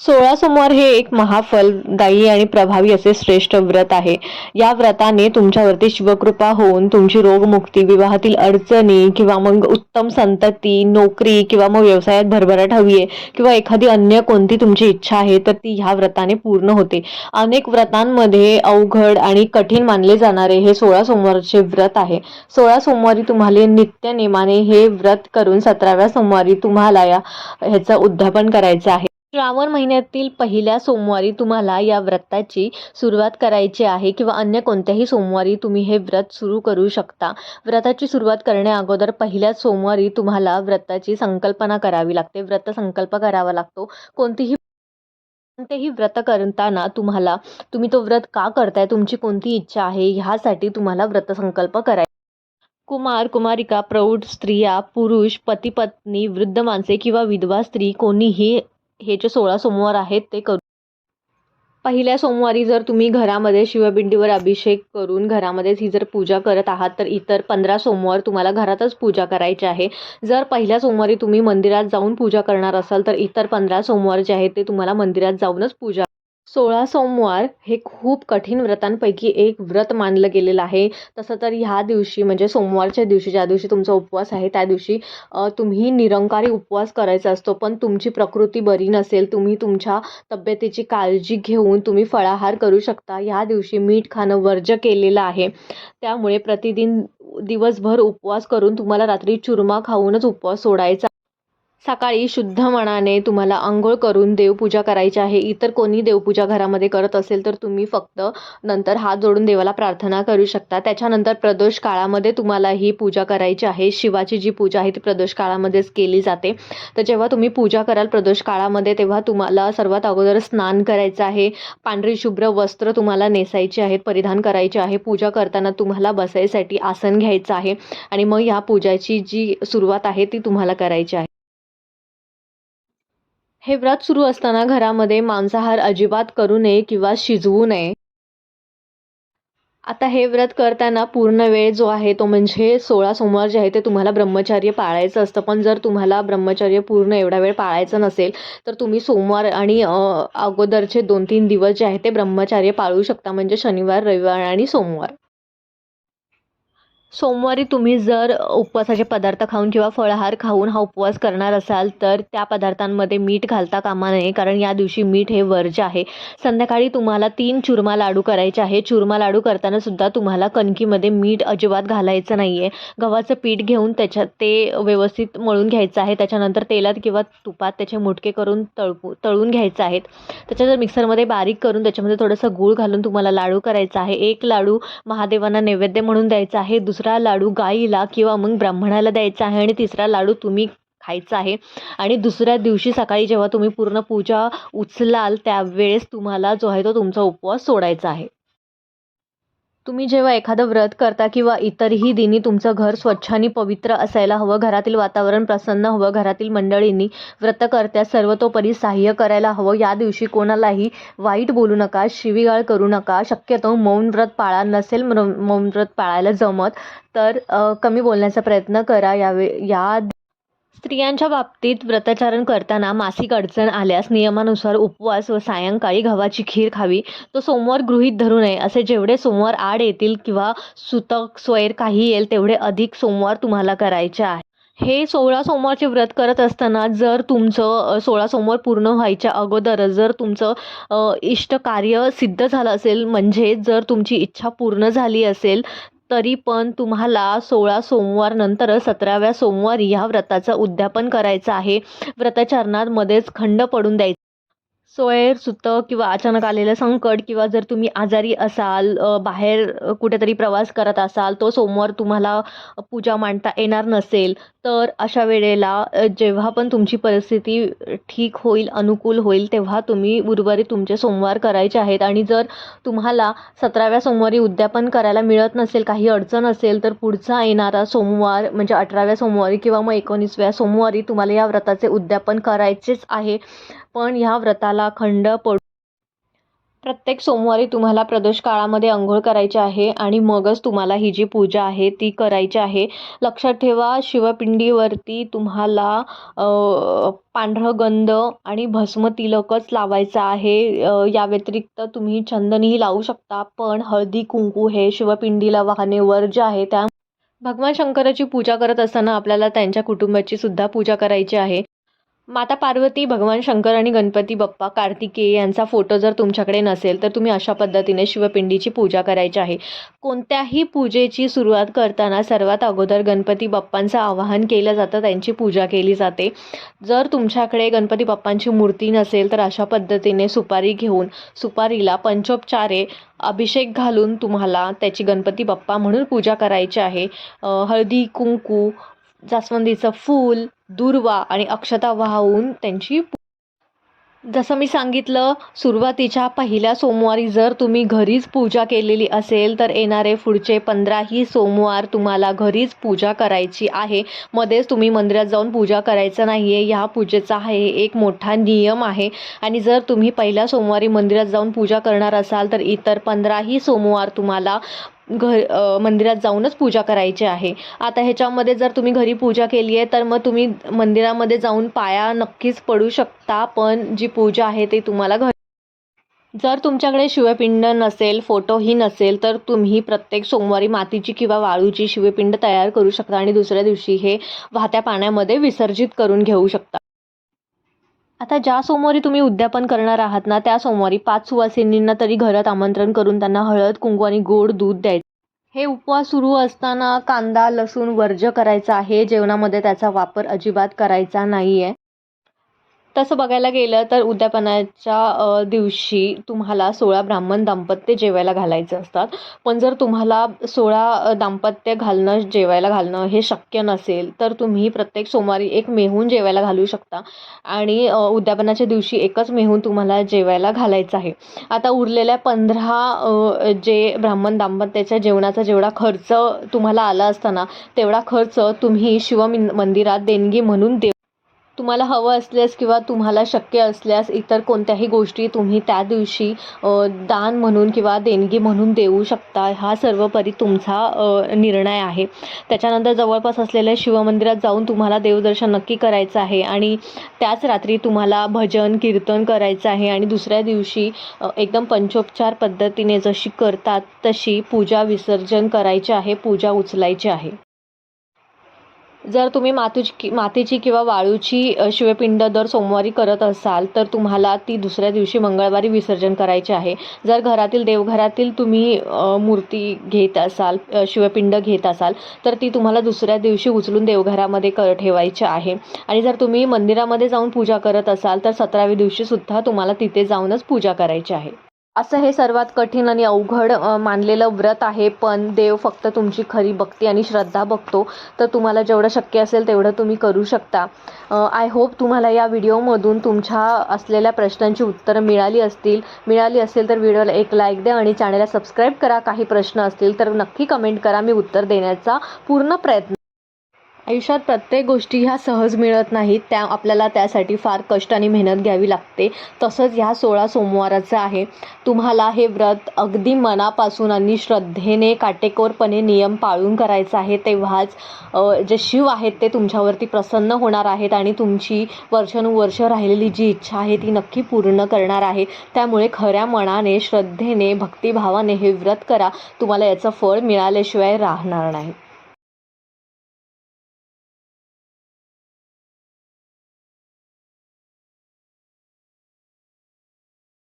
सोळा सोमवार हे एक महाफलदायी आणि प्रभावी असे श्रेष्ठ व्रत आहे. या व्रताने तुमच्यावरती शिवकृपा होऊन तुमची रोगमुक्ती विवाहातील अडचणी किंवा मग उत्तम संतती नोकरी किंवा मग व्यवसायात भरभराट हवी आहे किंवा एखादी अन्य कोणती तुमची इच्छा आहे तर ती ह्या व्रताने पूर्ण होते. अनेक व्रतांमध्ये अवघड आणि कठीण मानले जाणारे हे सोळा सोमवारचे व्रत आहे. सोळा सोमवारी तुम्हाला नित्य नेमाने हे व्रत करून सतराव्या सोमवारी तुम्हाला या ह्याचं उद्यापन करायचं आहे. श्रावण महिन्यातील पहिल्या सोमवारी तुम्हाला या व्रताची सुरुवात करायची आहे किंवा अन्य कोणत्याही सोमवारी तुम्ही हे व्रत सुरू करू शकता. व्रताची सुरुवात करण्या अगोदर पहिल्या सोमवारी तुम्हाला व्रताची संकल्पना करावी लागते. व्रत संकल्प करावा लागतो. कोणतीही कोणतेही व्रत करताना तुम्हाला तुम्ही तो व्रत का करताय तुमची कोणती इच्छा आहे ह्यासाठी तुम्हाला व्रतसंकल्प करायचा कुमार कुमारिका प्रौढ स्त्रिया पुरुष पती पत्नी वृद्ध माणसे किंवा विधवा स्त्री कोणीही हे जे सोळा सोमवार आहेत ते करू. पहिल्या सोमवारी जर तुम्ही घरामध्ये शिवपिंडीवर अभिषेक करून घरामध्येच ही जर पूजा करत आहात तर इतर पंधरा सोमवार तुम्हाला घरातच पूजा करायची आहे. जर पहिल्या सोमवारी तुम्ही मंदिरात जाऊन पूजा करणार असाल तर इतर पंधरा सोमवार जे आहेत ते तुम्हाला मंदिरात जाऊनच पूजा सोळा सोमवार हे खूप कठीण व्रतांपैकी एक व्रत मानलं गेलेलं आहे. तसं तर ह्या दिवशी म्हणजे सोमवारच्या दिवशी ज्या दिवशी तुमचा उपवास आहे त्या दिवशी तुम्ही निरंकारी उपवास करायचा असतो. पण तुमची प्रकृती बरी नसेल तुम्ही तुमच्या तब्येतीची काळजी घेऊन तुम्ही फळाहार करू शकता. ह्या दिवशी मीठ खाणं वर्ज्य केलेलं आहे. त्यामुळे प्रतिदिन दिवसभर उपवास करून तुम्हाला रात्री चुरमा खाऊनच उपवास सोडायचा सकाळी शुद्ध मनाने तुम्हाला आंघोळ करून देवपूजा करायची आहे. इतर कोणी देवपूजा घरामध्ये करत असेल तर तुम्ही फक्त नंतर हात जोडून देवाला प्रार्थना करू शकता. त्याच्यानंतर प्रदोष काळामध्ये तुम्हाला ही पूजा करायची आहे. शिवाची जी पूजा आहे ती प्रदोष काळामध्येच केली जाते. तर जेव्हा तुम्ही पूजा कराल प्रदोष काळामध्ये तेव्हा तुम्हाला सर्वात अगोदर स्नान करायचं आहे. पांढरी शुभ्र वस्त्र तुम्हाला नेसायची आहेत परिधान करायचे आहे. पूजा करताना तुम्हाला बसायसाठी आसन घ्यायचं आहे. आणि मग ह्या पूजाची जी सुरुवात आहे ती तुम्हाला करायची आहे. हे व्रत सुरू असताना घरामध्ये मांसाहार अजिबात करू नये किंवा शिजवू नये. आता हे व्रत करताना पूर्ण वेळ जो आहे तो म्हणजे सोळा सोमवार जे आहे ते तुम्हाला ब्रह्मचर्य पाळायचं असतं. पण जर तुम्हाला ब्रह्मचर्य पूर्ण एवढा वेळ पाळायचं नसेल तर तुम्ही सोमवार आणि अगोदरचे दोन तीन दिवस जे आहे ते ब्रह्मचर्य पाळू शकता. म्हणजे शनिवार रविवार आणि सोमवार. सोमवारी तुम्ही जर उपवासाचे पदार्थ खाऊन किंवा फळाहार खाऊन हा उपवास करणार असाल तर त्या पदार्थांमध्ये मीठ घालता कामा नये कारण या दिवशी मीठ हे वर्ज्य आहे. संध्याकाळी तुम्हाला तीन चुरमा लाडू करायचे आहे चुरमा लाडू करताना सुद्धा तुम्हाला कणकीमध्ये मीठ अजिबात घालायचं नाही आहे गव्हाचं पीठ घेऊन त्याच्यात ते व्यवस्थित मळून घ्यायचं आहे. त्याच्यानंतर तेलात किंवा तुपात त्याचे मुटके करून तळपू तळून घ्यायचे आहेत. त्याच्यानंतर मिक्सरमध्ये बारीक करून त्याच्यामध्ये थोडंसं गूळ घालून तुम्हाला लाडू करायचा आहे. एक लाडू महादेवांना नैवेद्य म्हणून द्यायचा आहे. दुसरं लाडू गाईला किंवा मग ब्राह्मणाला द्यायचा आहे आणि तिसरा लाडू तुम्ही खायचा आहे. आणि दुसऱ्या दिवशी सकाळी जेव्हा तुम्ही पूर्ण पूजा उचलाल त्यावेळेस तुम्हाला जो आहे तो तुमचा उपवास सोडायचा आहे. तुम्ही जेव्हा एखादं व्रत करता किंवा इतरही दिनी तुमचं घर स्वच्छ आणि पवित्र असायला हवं घरातील वातावरण प्रसन्न हवं घरातील मंडळींनी व्रतकर्त्या सर्वतोपरी सहाय्य करायला हवं या दिवशी कोणालाही वाईट बोलू नका शिवीगाळ करू नका शक्यतो मौन व्रत पाळा नसेल मौन व्रत पाळायला जमत तर कमी बोलण्याचा प्रयत्न करा यावे या स्त्रियांच्या बाबतीत व्रतचारण करताना मासिक अडचण आल्यास नियमानुसार उपवास व सायंकाळी गव्हाची खीर खावी. तो सोमवार गृहीत धरू नये असे जेवढे सोमवार आड येतील किंवा सुतक स्वैर काही येईल तेवढे अधिक सोमवार तुम्हाला करायचे आहे. हे सोळा सोमवारचे व्रत करत असताना जर तुमचं सोळा सोमवार पूर्ण व्हायच्या अगोदर जर तुमचं इष्ट कार्य सिद्ध झालं असेल म्हणजे जर तुमची इच्छा पूर्ण झाली असेल तरी पण तुम्हाला सोळा सोमवार नंतर सतराव्या सोमवारी ह्या व्रताचं उद्यापन करायचं आहे. व्रतचरणांमध्येच खंड पडून द्यायचा. सोयर सुतं किंवा अचानक आलेलं संकट किंवा जर तुम्ही आजारी असाल बाहेर कुठेतरी प्रवास करत असाल तो सोमवार तुम्हाला पूजा मांडता येणार नसेल तर अशा वेळेला जेव्हा पण तुमची परिस्थिती ठीक होईल अनुकूल होईल तेव्हा तुम्ही उर्वरित तुमचे सोमवार करायचे आहेत. आणि जर तुम्हाला सतराव्या सोमवारी उद्यापन करायला मिळत नसेल काही अडचण असेल तर पुढचा येणारा सोमवार म्हणजे अठराव्या सोमवारी किंवा मग एकोणीसव्या सोमवारी तुम्हाला या व्रताचे उद्यापन करायचेच आहे. पण ह्या व्रताला खंड पडू प्रत्येक सोमवारी तुम्हाला प्रदोष काळामध्ये अंघोळ करायची आहे आणि मगच तुम्हाला ही जी पूजा आहे ती करायची आहे. लक्षात ठेवा शिवपिंडीवरती तुम्हाला पांढरं गंध आणि भस्म तिलकच लावायचं आहे. या व्यतिरिक्त तुम्ही चंदनही लावू शकता पण हळदी कुंकू हे शिवपिंडीला वाहनेवर जे आहे त्या भगवान शंकराची पूजा करत असताना आपल्याला त्यांच्या कुटुंबाची सुद्धा पूजा करायची आहे. माता पार्वती भगवान शंकर आणि गणपती बाप्पा कार्तिकेय यांचा फोटो जर तुमच्याकडे नसेल तर तुम्ही अशा पद्धतीने शिवपिंडीची पूजा करायची आहे. कोणत्याही पूजेची सुरुवात करताना सर्वात अगोदर गणपती बाप्पांचं आवाहन केलं जातं त्यांची पूजा केली जाते. जर तुमच्याकडे गणपती बाप्पांची मूर्ती नसेल तर अशा पद्धतीने सुपारी घेऊन सुपारीला पंचोपचारे अभिषेक घालून तुम्हाला त्याची गणपती बाप्पा म्हणून पूजा करायची आहे. हळदी कुंकू जास्वंदीचं फूल दूर्वा आणि अक्षता वाहून त्यांची जसं मी सांगितलं सुरुवातीच्या पहिल्या सोमवारी जर तुम्ही घरीच पूजा केलेली असेल तर येणारे पुढचे पंधराही सोमवार तुम्हाला घरीच पूजा करायची आहे. मध्येच तुम्ही मंदिरात जाऊन पूजा करायचं नाही आहे ह्या पूजेचा आहे एक मोठा नियम आहे. आणि जर तुम्ही पहिल्या सोमवारी मंदिरात जाऊन पूजा करणार असाल तर इतर पंधराही सोमवार तुम्हाला घर मंदिरात जाऊनच पूजा करायची आहे. आता ह्याच्यामध्ये जर तुम्ही घरी पूजा केली आहे तर मग तुम्ही मंदिरामध्ये जाऊन पाया नक्कीच पडू शकता पण जी पूजा आहे ती तुम्हाला घर जर तुमच्याकडे शिवपिंड नसेल फोटोही नसेल तर तुम्ही प्रत्येक सोमवारी मातीची किंवा वाळूची शिवपिंड तयार करू शकता आणि दुसऱ्या दिवशी हे वाहत्या पाण्यामध्ये विसर्जित करून घेऊ शकता. आता ज्या सोमवारी तुम्ही उद्यापन करणार आहात ना त्या सोमवारी पाच सुवासिनींना तरी घरात आमंत्रण करून त्यांना हळद कुंकू आणि गोड दूध द्यायचं. हे उपवास सुरू असताना कांदा लसूण वर्ज्य करायचा आहे. जेवणामध्ये त्याचा वापर अजिबात करायचा नाही आहे तसं बघायला गेलं तर उद्यापनाच्या दिवशी तुम्हाला सोळा ब्राह्मण दाम्पत्य जेवायला घालायचे असतात. पण जर तुम्हाला सोळा दाम्पत्य घालणं जेवायला घालणं हे शक्य नसेल तर तुम्ही प्रत्येक सोमवारी एक मेहून जेवायला घालू शकता. आणि उद्यापनाच्या दिवशी एकच मेहून तुम्हाला जेवायला घालायचं आहे. आता उरलेल्या पंधरा जे ब्राह्मण दाम्पत्याच्या जेवणाचा जेवढा खर्च तुम्हाला आला असताना तेवढा खर्च तुम्ही शिव मंदिरात देणगी म्हणून देऊ तुम्हाला हवं असल्यास किंवा तुम्हाला शक्य असल्यास इतर कोणत्याही गोष्टी तुम्ही त्या दिवशी दान म्हणून किंवा देणगी म्हणून देऊ शकता. हा सर्वपरी तुमचा निर्णय आहे. त्याच्यानंतर जवळपास असलेल्या शिवमंदिरात जाऊन तुम्हाला देवदर्शन नक्की करायचं आहे आणि त्याच रात्री तुम्हाला भजन कीर्तन करायचं आहे आणि दुसऱ्या दिवशी एकदम पंचोपचार पद्धतीने जशी करतात तशी पूजा विसर्जन करायची आहे पूजा उचलायची आहे. जर तुम्ही मातीची मातीची किंवा वाळूची शिवपिंड दर सोमवारी करत असाल तर तुम्हाला ती दुसऱ्या दिवशी मंगळवारी विसर्जन करायची आहे. जर घरातील देवघरातील तुम्ही मूर्ती घेत असाल शिवपिंड घेत असाल तर ती तुम्हाला दुसऱ्या दिवशी उचलून देवघरामध्ये कर ठेवायची आहे. आणि जर तुम्ही मंदिरामध्ये जाऊन पूजा करत असाल तर सतराव्या दिवशीसुद्धा तुम्हाला तिथे जाऊनच पूजा करायची आहे. असं हे सर्वात कठीण आणि अवघड मानलेलं व्रत आहे. पण देव फक्त तुमची खरी भक्ती आणि श्रद्धा बघतो. तर तुम्हाला जेवढं शक्य असेल तेवढं तुम्ही करू शकता. आय होप तुम्हाला या व्हिडिओमधून तुमच्या असलेल्या प्रश्नांची उत्तरं मिळाली असतील. मिळाली असेल तर व्हिडिओला एक लाईक द्या आणि चॅनलला सबस्क्राईब करा. काही प्रश्न असतील तर नक्की कमेंट करा. मी उत्तर देण्याचा पूर्ण प्रयत्न आयुष्यात प्रत्येक गोष्टी ह्या सहज मिळत नाहीत. त्या आपल्याला त्यासाठी फार कष्ट आणि मेहनत घ्यावी लागते. तसंच ह्या सोळा सोमवाराचं आहे. तुम्हाला हे व्रत अगदी मनापासून आणि श्रद्धेने काटेकोरपणे नियम पाळून करायचं आहे. तेव्हाच जे शिव आहेत ते तुमच्यावरती प्रसन्न होणार आहेत आणि तुमची वर्षानुवर्ष राहिलेली जी इच्छा आहे ती नक्की पूर्ण करणार आहे. त्यामुळे खऱ्या मनाने श्रद्धेने भक्तिभावाने हे व्रत करा. तुम्हाला याचं फळ मिळाल्याशिवाय राहणार नाही.